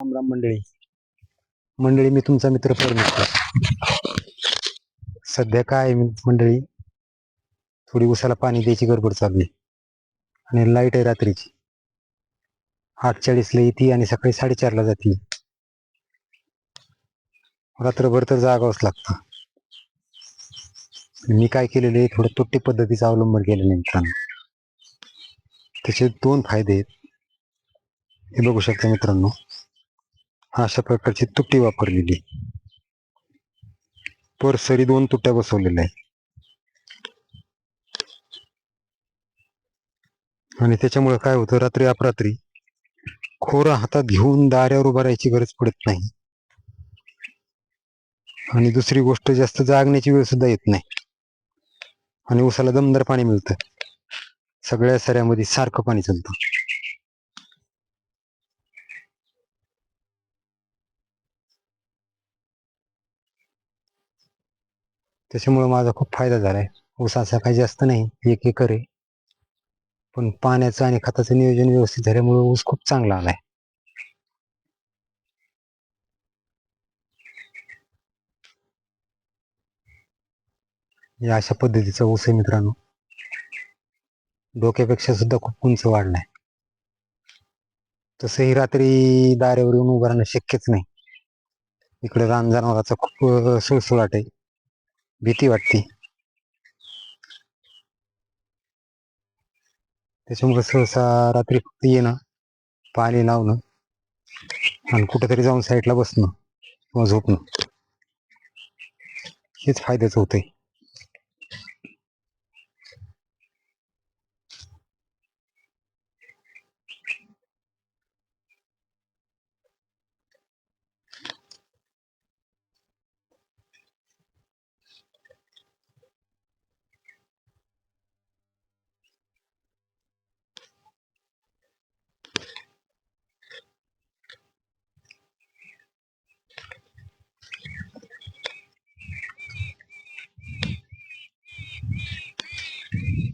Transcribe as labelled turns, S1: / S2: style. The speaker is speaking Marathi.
S1: रामराम मंडळी. मंडळी मी तुमचा मित्र परमेश्वर. सध्या काय आहे मंडळी? थोडी उसाला पाणी द्यायची गडबड चालली आणि लाइट आहे रात्रीची. आठचाळीसला येते आणि सकाळी साडेचारला जाते. रात्रभर तर जागावंच लागतं. मी काय केलेलं आहे? थोडं तुट्टी पद्धतीचा अवलंबन केलेलं आहे मित्रांनो. त्याचे दोन फायदे आहेत. हे बघू शकता मित्रांनो. अशा प्रकारची तुट्टी वापरलेली. पर सरी दोन तुट्ट्या बसवलेल्या आहे आणि त्याच्यामुळे काय होतं रात्री अपरात्री खोरा हातात घेऊन दाऱ्यावर उभा राहायची गरज पडत नाही. आणि दुसरी गोष्ट जास्त जागण्याची वेळ सुद्धा येत नाही. आणि उसाला दमदार पाणी मिळतं. सगळ्या सऱ्यामध्ये सारखं पाणी चालतं. त्याच्यामुळे माझा खूप फायदा झालाय. ऊसाचा काही जास्त नाही एक एकर आहे. पण पाण्याचं आणि खताचं नियोजन व्यवस्थित झाल्यामुळे ऊस खूप चांगला आलाय. या अशा पद्धतीचा ऊस आहे मित्रांनो. डोक्यापेक्षा सुद्धा खूप उंच वाढलाय. तसंही रात्री दारेवर येऊन उभं राहणं शक्यच नाही. इकडे रान जनावराचा खूप सुळसुळाट आहे. भीती वाटते. त्याच्यामुळे सहसा रात्री फक्त येणं पाणी लावणं आणि कुठेतरी जाऊन साईडला बसणं किंवा झोपणं. हेच फायद्याचं होतंय. Thank you.